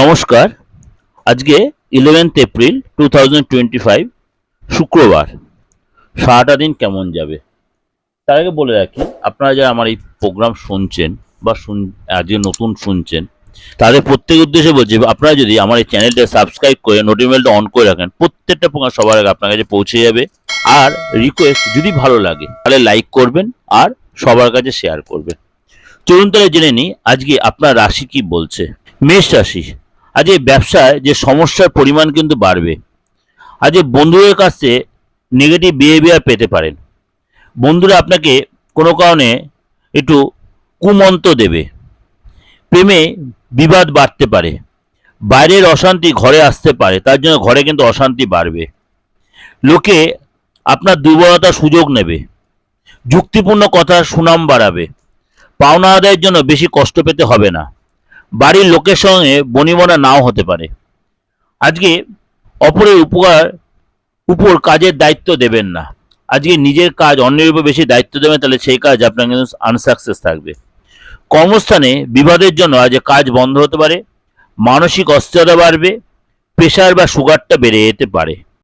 নমস্কার। আজকে eleventh April two শুক্রবার। সারাটা দিন কেমন যাবে? তার আগে বলে রাখি, আপনারা যারা আমার এই প্রোগ্রাম শুনছেন বা শুন, আজকে নতুন শুনছেন, তাদের প্রত্যেক উদ্দেশ্যে বলছি, আপনারা যদি আমার এই চ্যানেলটা সাবস্ক্রাইব করে নোটিফিকেশনটা অন করে রাখেন, প্রত্যেকটা প্রোগ্রাম সবার আগে আপনার কাছে পৌঁছে যাবে। আর রিকোয়েস্ট যদি ভালো লাগে, তাহলে লাইক করবেন আর সবার কাছে শেয়ার করবেন। চলুন তাহলে জেনে নিই, আজকে আপনার রাশি কি বলছে? মেষ রাশি। আজ এই ব্যবসায় যে সমস্যার পরিমাণ কিন্তু বাড়বে। আজ বন্ধুদের কাছে নেগেটিভ বিহেভিয়ার পেতে পারেন। বন্ধুরা আপনাকে কোনো কারণে একটু কুমন্ত্র দেবে। প্রেমে বিবাদ বাড়তে পারে। বাইরের অশান্তি ঘরে আসতে পারে। তার জন্য ঘরে কিন্তু অশান্তি বাড়বে। লোকে আপনার দুর্বলতার সুযোগ নেবে। যুক্তিপূর্ণ কথা সুনাম বাড়াবে। পাওনা আদায়ের জন্য বেশি কষ্ট পেতে হবে না। বাড়ির লোকের সঙ্গে বনিবনা নাও হতে পারে। আজকে অপরের উপকার, উপর কাজের দায়িত্ব দেবেন না। আজকে নিজের কাজ অন্যের উপর বেশি দায়িত্ব দেবেন, তাহলে সেই কাজ আপনার কিন্তু আনসাকসেস থাকবে। কর্মস্থানে বিবাদের জন্য আজ কাজ বন্ধ হতে পারে, মানসিক অস্থিরতা বাড়বে, প্রেশার বা সুগারটা বেড়ে যেতে পারে।